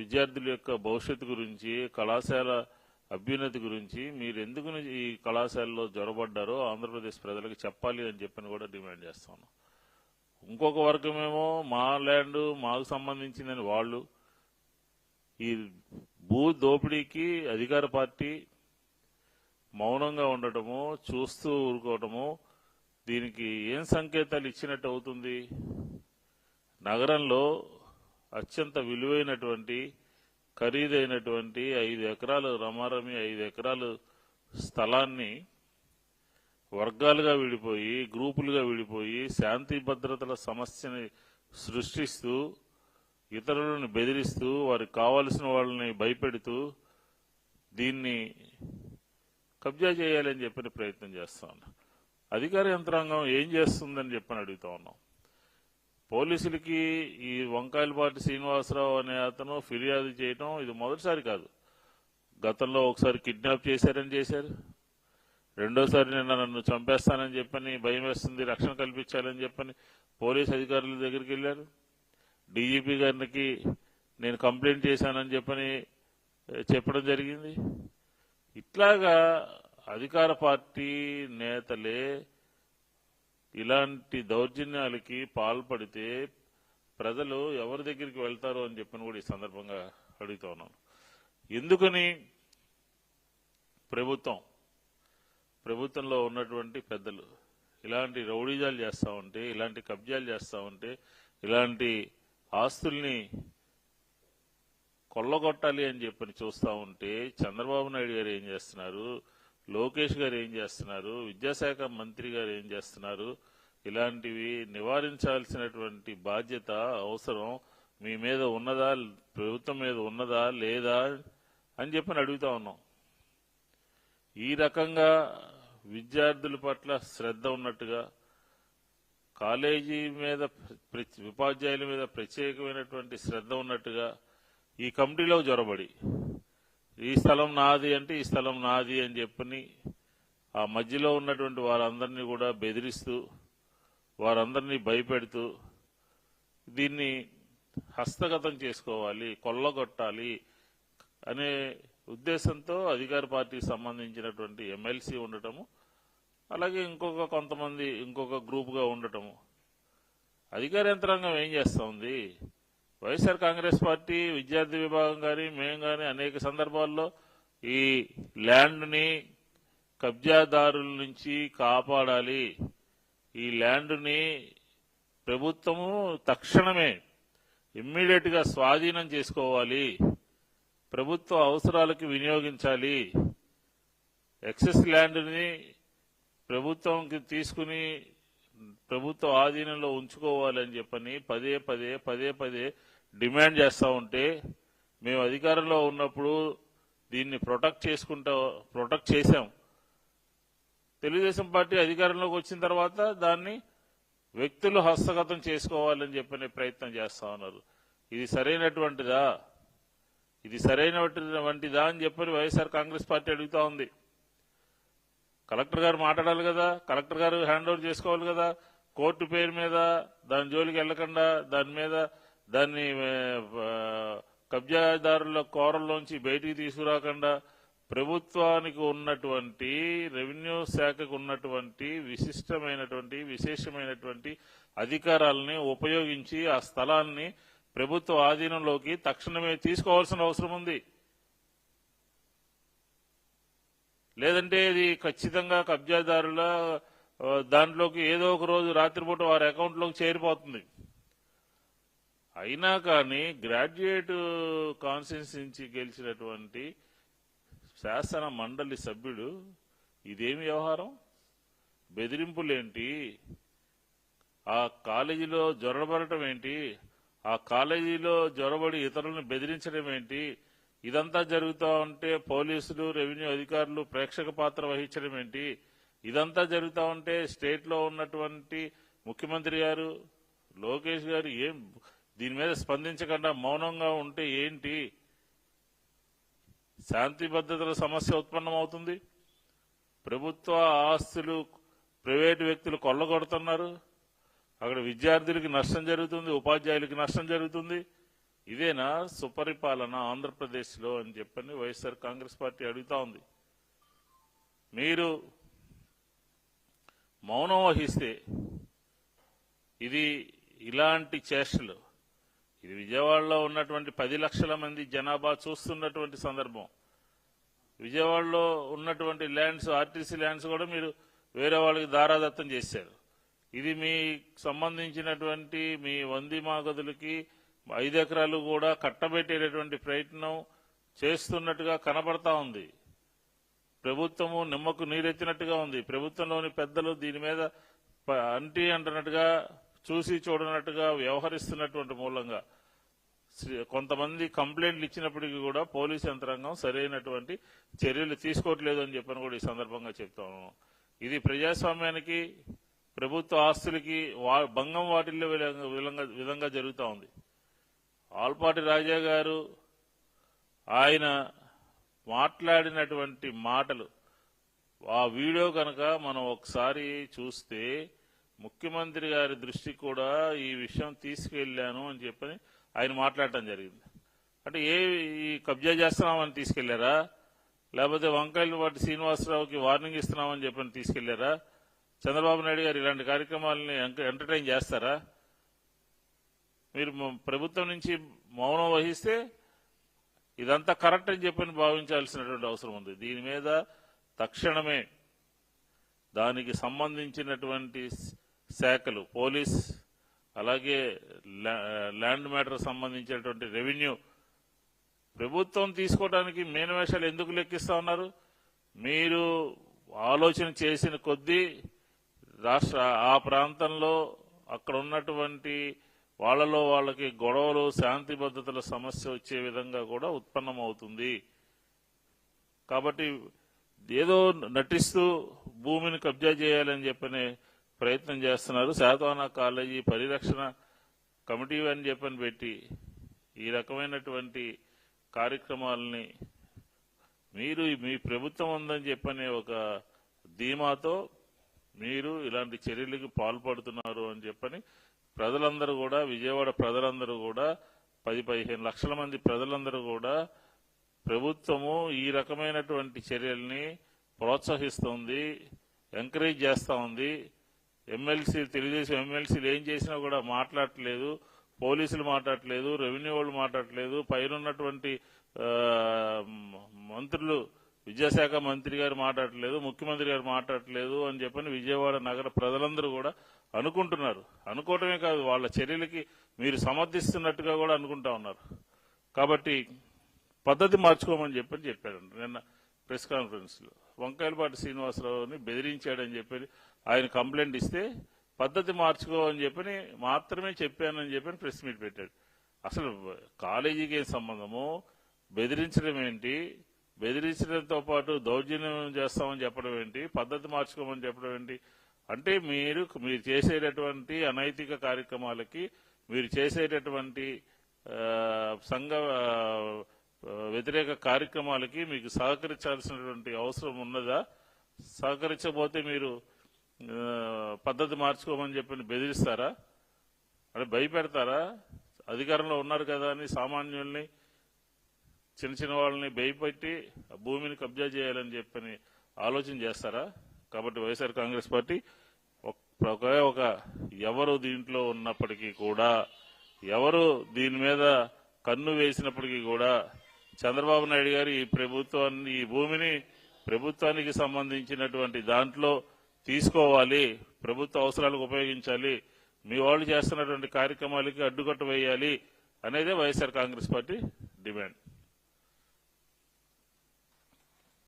విద్యార్థుల యొక్క భవిష్యత్తు గురించి కళాశాల అభ్యున్నతి గురించి మీరు ఎందుకు ఈ కళాశాలలో జొరబడ్డారో ఆంధ్రప్రదేశ్ ప్రజలకు చెప్పాలి అని చెప్పని కూడా డిమాండ్ చేస్తాను ఇంకొక వర్గమేమో మా ల్యాండ్ మాకు సంబంధించిందని వాళ్ళు ఈ భూ దోపిడీకి అధికార పార్టీ మౌనంగా ఉండటము చూస్తూ ఊరుకోవటము దీనికి ఏం సంకేతాలు ఇచ్చినట్టు అవుతుంది? నగరంలో అత్యంత విలువైనటువంటి ఖరీదైనటువంటి ఐదు ఎకరాలు రమారమి ఐదు ఎకరాలు స్థలాన్ని వర్గాలుగా విడిపోయి గ్రూపులుగా విడిపోయి శాంతి భద్రతల సమస్యని సృష్టిస్తూ ఇతరులను బెదిరిస్తూ వారికి కావలసిన వాళ్ళని భయపెడుతూ దీన్ని కబ్జా చేయాలని చెప్పిన ప్రయత్నం చేస్తా ఉన్నా. అధికార యంత్రాంగం ఏం చేస్తుందని చెప్పని అడుగుతా ఉన్నాం. పోలీసులకి ఈ వంకాయలపాటి శ్రీనివాసరావు అనే అతను ఫిర్యాదు చేయటం ఇది మొదటిసారి కాదు. గతంలో ఒకసారి కిడ్నాప్ చేశారని చేశారు. రెండోసారి నిన్న నన్ను చంపేస్తానని చెప్పని భయం వేస్తుంది రక్షణ కల్పించాలని చెప్పని పోలీస్ అధికారుల దగ్గరికి వెళ్ళారు. డీజీపీ గారికి నేను కంప్లైంట్ చేశానని చెప్పని చెప్పడం జరిగింది. ఇట్లాగా అధికార పార్టీ నేతలే ఇలాంటి దౌర్జన్యాలకి పాల్పడితే ప్రజలు ఎవరి దగ్గరికి వెళ్తారో అని చెప్పని కూడా ఈ సందర్భంగా అడుగుతా ఉన్నాను. ఎందుకని? ప్రభుత్వం. ప్రభుత్వంలో ఉన్నటువంటి పెద్దలు. ఇలాంటి రౌడీజాలు చేస్తూ ఉంటే ఇలాంటి కబ్జాలు చేస్తా ఉంటే ఇలాంటి ఆస్తుల్ని కొల్లగొట్టాలి అని చెప్పని చూస్తా ఉంటే చంద్రబాబు నాయుడు గారు ఏం చేస్తున్నారు? లోకేష్ గారు ఏం చేస్తున్నారు? విద్యాశాఖ మంత్రి గారు ఏం చేస్తున్నారు? ఇలాంటివి నివారించాల్సినటువంటి బాధ్యత అవసరం. మీ మీద ఉన్నదా? ప్రభుత్వం మీద ఉన్నదా? లేదా? అని చెప్పని అడుగుతా ఉన్నాం. ఈ రకంగా విద్యార్థుల పట్ల శ్రద్ధ ఉన్నట్టుగా కాలేజీ మీద ప్ర- ఉపాధ్యాయుల మీద ప్రత్యేకమైనటువంటి శ్రద్ధ ఉన్నట్టుగా ఈ కమిటీలో జొరబడి ఈ స్థలం నాది అంటే ఈ స్థలం నాది అని చెప్పని ఆ మధ్యలో ఉన్నటువంటి వారందరినీ కూడా బెదిరిస్తూ వారందరినీ భయపెడుతూ దీన్ని హస్తగతం చేసుకోవాలి కొల్లగొట్టాలి అనే ఉద్దేశంతో అధికార పార్టీకి సంబంధించినటువంటి ఎమ్మెల్సీ ఉండటము అలాగే ఇంకొక కొంతమంది ఇంకొక గ్రూప్గా ఉండటము. అధికార యంత్రాంగం ఏం చేస్తోంది? వైఎస్ఆర్ కాంగ్రెస్ పార్టీ విద్యార్థి విభాగం కానీ మేము కానీ అనేక సందర్భాల్లో ఈ ల్యాండ్ని కబ్జాదారుల నుంచి కాపాడాలి. ఈ ల్యాండ్ని ప్రభుత్వము తక్షణమే ఇమ్మీడియట్గా స్వాధీనం చేసుకోవాలి. ప్రభుత్వ అవసరాలకు వినియోగించాలి. ఎక్సెస్ ల్యాండ్ని ప్రభుత్వంకి తీసుకుని ప్రభుత్వ ఆధీనంలో ఉంచుకోవాలని చెప్పని పదే పదే పదే పదే డిమాండ్ చేస్తూ ఉంటే మేము అధికారంలో ఉన్నప్పుడు దీన్ని ప్రొటెక్ట్ చేసుకుంటా ప్రొటెక్ట్ చేశాం. తెలుగుదేశం పార్టీ అధికారంలోకి వచ్చిన తర్వాత దాన్ని వ్యక్తులు హస్తగతం చేసుకోవాలని చెప్పనే ప్రయత్నం చేస్తా ఉన్నారు. ఇది సరైనటువంటిదా? ఇది సరైనటువంటిదా అని చెప్పని వైఎస్ఆర్ కాంగ్రెస్ పార్టీ అడుగుతా ఉంది. కలెక్టర్ గారు మాట్లాడాలి కదా కలెక్టర్ గారు హ్యాండ్ ఓవర్ చేసుకోవాలి కదా కోర్టు పేరు మీద దాని జోలికి వెళ్ళకుండా దాని మీద దాన్ని కబ్జాదారుల కోరల్లోంచి బయటికి తీసుకురాకుండా ప్రభుత్వానికి ఉన్నటువంటి రెవెన్యూ శాఖకు ఉన్నటువంటి విశిష్టమైనటువంటి విశేషమైనటువంటి అధికారాలని ఉపయోగించి ఆ స్థలాన్ని ప్రభుత్వ ఆధీనంలోకి తక్షణమే తీసుకోవాల్సిన అవసరం ఉంది. లేదంటే ఇది ఖచ్చితంగా కబ్జాదారుల దాంట్లోకి ఏదో ఒక రోజు రాత్రిపూట వారి అకౌంట్లోకి చేరిపోతుంది. అయినా కానీ గ్రాడ్యుయేట్ కాన్సెన్స్ నుంచి గెలిచినటువంటి శాసన మండలి సభ్యుడు ఇదేమి వ్యవహారం? బెదిరింపులేంటి? ఆ కాలేజీలో జొరబడటం ఏంటి ఆ కాలేజీలో జొరబడి ఇతరులను బెదిరించడం ఏంటి ఇదంతా జరుగుతూ ఉంటే పోలీసులు రెవెన్యూ అధికారులు ప్రేక్షక పాత్ర వహించడం ఏంటి? ఇదంతా జరుగుతూ ఉంటే స్టేట్లో ఉన్నటువంటి ముఖ్యమంత్రి గారు లోకేష్ గారు ఏం దీని మీద స్పందించకుండా మౌనంగా ఉంటే ఏంటి? శాంతి భద్రతల సమస్య ఉత్పన్నమవుతుంది. ప్రభుత్వ ఆస్తులు ప్రైవేటు వ్యక్తులు కొల్లగొడుతున్నారు. అక్కడ విద్యార్థులకి నష్టం జరుగుతుంది ఉపాధ్యాయులకి నష్టం జరుగుతుంది. ఇదేనా సుపరిపాలన ఆంధ్రప్రదేశ్లో అని చెప్పని వైఎస్ఆర్ కాంగ్రెస్ పార్టీ అడుగుతా ఉంది. మీరు మౌనం వహిస్తే ఇది ఇలాంటి చేష్టలు. ఇది విజయవాడలో ఉన్నటువంటి పది లక్షల మంది జనాభా చూస్తున్నటువంటి సందర్భం. విజయవాడలో ఉన్నటువంటి ల్యాండ్స్ ఆర్టీసీ ల్యాండ్స్ కూడా మీరు వేరే వాళ్ళకి దారాదత్తం చేశారు. ఇది మీ సంబంధించినటువంటి మీ వంది మాగదులకి ఐదు ఎకరాలు కూడా కట్టబెట్టేటటువంటి ప్రయత్నం చేస్తున్నట్టుగా కనబడతా ఉంది. ప్రభుత్వము నిమ్మకు నీరెత్తినట్టుగా ఉంది. ప్రభుత్వంలోని పెద్దలు దీని మీద అంటి అంటున్నట్టుగా చూసి చూడనట్టుగా వ్యవహరిస్తున్నటువంటి మూలంగా కొంతమంది కంప్లైంట్లు ఇచ్చినప్పటికీ కూడా పోలీస్ యంత్రాంగం సరైనటువంటి చర్యలు తీసుకోవట్లేదు అని చెప్పని కూడా ఈ సందర్భంగా చెప్తాను ఇది ప్రజాస్వామ్యానికి ప్రభుత్వ ఆస్తులకి వా- భంగం వాటిల్లో విధంగా జరుగుతూ ఉంది. ఆల్పాటి రాజా గారు ఆయన మాట్లాడినటువంటి మాటలు ఆ వీడియో కనుక మనం ఒకసారి చూస్తే ముఖ్యమంత్రి గారి దృష్టికి కూడా ఈ విషయం తీసుకెళ్ళాను అని చెప్పని ఆయన మాట్లాడటం జరిగింది. అంటే ఏ ఈ కబ్జా చేస్తున్నామని తీసుకెళ్ళారా? లేకపోతే వంకాయలు వాటి శ్రీనివాసరావుకి వార్నింగ్ ఇస్తున్నామని చెప్పని తీసుకెళ్ళారా? చంద్రబాబు నాయుడు గారు ఇలాంటి కార్యక్రమాలని ఎంటర్టైన్ చేస్తారా? మీరు ప్రభుత్వం నుంచి మౌనం వహిస్తే ఇదంతా కరెక్ట్ అని చెప్పని భావించాల్సినటువంటి అవసరం ఉంది. దీని మీద తక్షణమే దానికి సంబంధించినటువంటి శాఖలు పోలీస్ అలాగే ల్యా- ల్యాండ్ మ్యాటర్ సంబంధించినటువంటి రెవెన్యూ ప్రభుత్వం తీసుకోవడానికి మేనవేషాలు ఎందుకు లెక్కిస్తా ఉన్నారు? మీరు ఆలోచన చేసిన కొద్దీ రాష్ట్ర ఆ ప్రాంతంలో అక్కడ ఉన్నటువంటి వాళ్ళలో వాళ్ళకి గొడవలు శాంతి భద్రతల సమస్య వచ్చే విధంగా కూడా ఉత్పన్నమవుతుంది. కాబట్టి ఏదో నటిస్తూ భూమిని కబ్జా చేయాలని చెప్పని ప్రయత్నం చేస్తున్నారు. శాతవాన కాలేజీ పరిరక్షణ కమిటీ అని చెప్పని పెట్టి ఈ రకమైనటువంటి కార్యక్రమాలని మీరు మీ ప్రభుత్వం ఉందని చెప్పని ఒక ధీమాతో మీరు ఇలాంటి చర్యలకు పాల్పడుతున్నారు అని చెప్పని ప్రజలందరూ కూడా విజయవాడ ప్రజలందరూ కూడా పది పదిహేను లక్షల మంది ప్రజలందరూ కూడా ప్రభుత్వము ఈ రకమైనటువంటి చర్యల్ని ప్రోత్సహిస్తోంది ఎంకరేజ్ చేస్తూ ఉంది. ఎమ్మెల్సీ తెలుగుదేశం ఎమ్మెల్సీలు ఏం చేసినా కూడా మాట్లాడట్లేదు పోలీసులు మాట్లాడట్లేదు రెవెన్యూ వాళ్ళు మాట్లాడట్లేదు పైనున్నటువంటి మంత్రులు విద్యాశాఖ మంత్రి గారు మాట్లాడట్లేదు ముఖ్యమంత్రి గారు మాట్లాడట్లేదు అని చెప్పని విజయవాడ నగర ప్రజలందరూ కూడా అనుకుంటున్నారు. అనుకోవటమే కాదు వాళ్ళ చర్యలకి మీరు సమర్థిస్తున్నట్టుగా కూడా అనుకుంటా ఉన్నారు. కాబట్టి పద్ధతి మార్చుకోమని చెప్పని చెప్పాడు నిన్న ప్రెస్ కాన్ఫరెన్స్లో వంకాయలపాటి శ్రీనివాసరావుని బెదిరించాడని చెప్పి ఆయన కంప్లైంట్ ఇస్తే పద్ధతి మార్చుకోమని చెప్పని మాత్రమే చెప్పానని చెప్పని ప్రెస్ మీట్ పెట్టాడు. అసలు కాలేజీకి ఏం సంబంధము? బెదిరించడం ఏంటి? బెదిరించడంతో పాటు దౌర్జన్యం చేస్తామని చెప్పడం ఏంటి? పద్ధతి మార్చుకోమని చెప్పడం ఏంటి? అంటే మీరు మీరు చేసేటటువంటి అనైతిక కార్యక్రమాలకి మీరు చేసేటటువంటి సంఘ వ్యతిరేక కార్యక్రమాలకి మీకు సహకరించాల్సినటువంటి అవసరం ఉన్నదా? సహకరించకపోతే మీరు పద్ధతి మార్చుకోమని చెప్పి బెదిరిస్తారా? అంటే భయపెడతారా? అధికారంలో ఉన్నారు కదా అని సామాన్యుల్ని చిన్న చిన్న వాళ్ళని భయపెట్టి ఆ భూమిని కబ్జా చేయాలని చెప్పని ఆలోచన చేస్తారా? కాబట్టి వైఎస్ఆర్ కాంగ్రెస్ పార్టీ ఒక- ఒకే ఒక ఎవరు దీంట్లో ఉన్నప్పటికీ కూడా ఎవరు దీని మీద కన్ను వేసినప్పటికీ కూడా చంద్రబాబు నాయుడు గారు ఈ ప్రభుత్వాన్ని ఈ భూమిని ప్రభుత్వానికి సంబంధించినటువంటి దాంట్లో తీసుకోవాలి ప్రభుత్వ అవసరాలకు ఉపయోగించాలి మీ వాళ్ళు చేస్తున్నటువంటి కార్యక్రమాలకి అడ్డుకట్ట వేయాలి అనేదే వైఎస్ఆర్ కాంగ్రెస్ పార్టీ డిమాండ్.